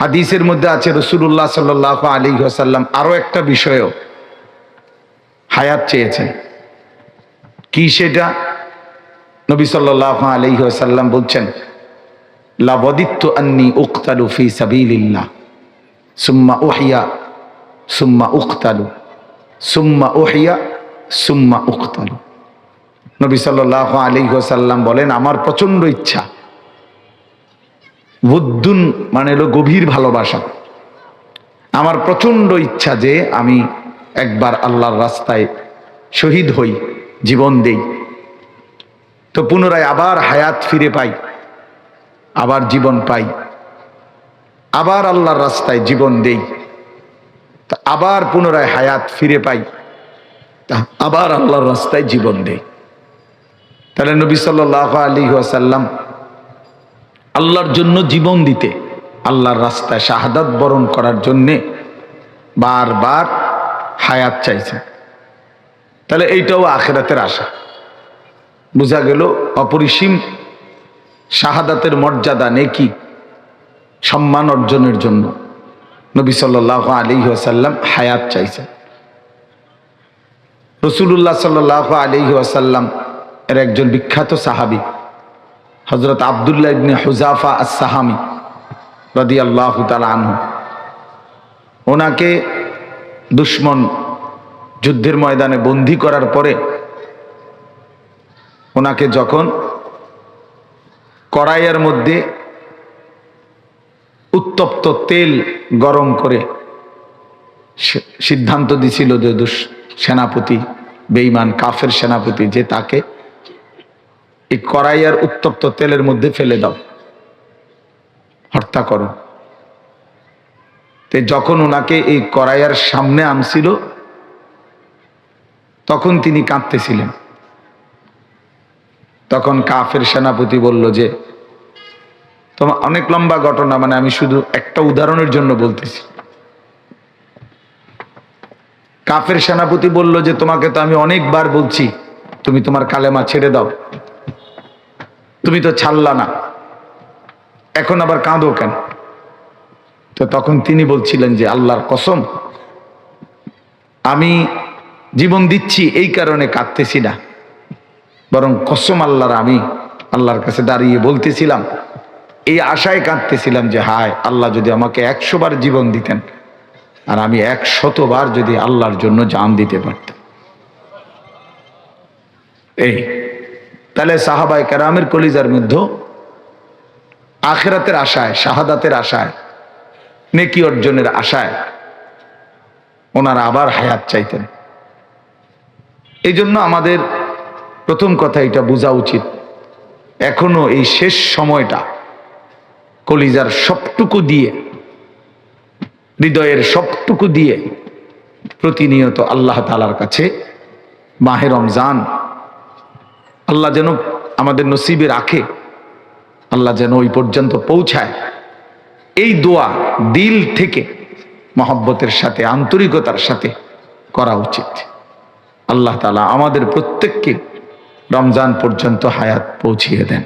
হাদিসের মধ্যে আছে রসুল্লাহ সাল্লাহ আলী আসাল্লাম আরও একটা বিষয়ও হায়াত চেয়েছেন। কি সেটা? নবী সাল্লাহ আলী আসাল্লাম বলছেন, লাবদিত্ত আন্নি উক্তালু ফি সাবিলিল্লাহ, সুম্মা উহিয়া, সুম্মা উক্তালু, সুম্মা উহিয়া, সুম্মা উক্তালু। নবী সাল্লাহ আলী সাল্লাম বলেন, আমার প্রচণ্ড ইচ্ছা বুদ্ধুন মানে হলো গভীর ভালোবাসা। আমার প্রচণ্ড ইচ্ছা যে আমি একবার আল্লাহর রাস্তায় শহীদ হই, জীবন দেই। তো পুনরায় আবার হায়াত ফিরে পাই, আবার জীবন পাই, আবার আল্লাহর রাস্তায় জীবন দেই। তা আবার পুনরায় হায়াত ফিরে পাই, তা আবার আল্লাহর রাস্তায় জীবন দেই। তাহলে নবী সাল্লাহ আলী আসাল্লাম আল্লাহর জন্য জীবন দিতে, আল্লাহর রাস্তায় শাহাদাত বরণ করার জন্যে বারবার হায়াত চাইছে। তাহলে এইটাও আখেরাতের আশা। বোঝা গেল অপরিসীম শাহাদাতের মর্যাদা নেকি, সম্মান অর্জনের জন্য নবী সাল্লাহ আলী আসাল্লাম হায়াত চাইছে রসুল্লাহ সাল্লাহ আলী আসাল্লাম এর একজন বিখ্যাত সাহাবি হজরত আবদুল্লাহ ইবনে হুজাফা আসাহামি রদি আল্লাহ আনহু। ওনাকে দুশ্মন যুদ্ধের ময়দানে বন্দি করার পরে ওনাকে যখন কড়াইয়ের মধ্যে উত্তপ্ত তেল গরম করে সিদ্ধান্ত দিছিল যে সেনাপতি বেইমান কাফের সেনাপতি যে তাকে এই কড়াইয়ার উত্তপ্ত তেলের মধ্যে ফেলে দাও। হত্যা করো। তে যখন ওনাকে এই কড়াইয়ার সামনে আনছিল, তখন তিনি কাঁদতেছিলেন। তখন কাফের সেনাপতি বলল যে তোমার অনেক লম্বা ঘটনা মানে আমি শুধু একটা উদাহরণের জন্য বলতেছি। কাফের সেনাপতি বলল যে, তোমাকে তো আমি অনেকবার বলছি, তুমি তোমার কালেমা ছেড়ে দাও। তুমি তো ছাড়লা না। এখন আবার কাঁদো কেন? তো তখন তিনি বলছিলেন যে, আল্লাহর কসম, আমি জীবন দিচ্ছি এই কারণে কাঁদতেছি না। বরং কসম আল্লাহর আমি আল্লাহর কাছে দাঁড়িয়ে বলতেছিলাম, এই আশায় কাঁদতেছিলাম যে, হায়, আল্লাহ যদি আমাকে একশো বার জীবন দিতেন আর আমি একশতবার যদি আল্লাহর জন্য জান দিতে পারতাম। এই তাহলে সাহাবাই কেরামের কলিজার মধ্যে আখেরাতের আশায়, শাহাদাতের আশায়, নেকি অর্জনের আশায় ওনারা আবার হায়াত চাইতেন। এই জন্য আমাদের প্রথম কথা এটা বোঝা উচিত, এখনও এই শেষ সময়টা কলিজার সবটুকু দিয়ে, হৃদয়ের সবটুকু দিয়ে প্রতিনিয়ত আল্লাহ তালার কাছে মাহে রমজান আল্লাহ যেন আমাদের নসিবে রাখে, আল্লাহ যেন ওই পর্যন্ত পৌঁছায়। এই দোয়া দিল থেকে মহব্বতের সাথে, আন্তরিকতার সাথে করা উচিত। আল্লাহ তালা আমাদের প্রত্যেককে রমজান পর্যন্ত হায়াত পৌঁছিয়ে দেন।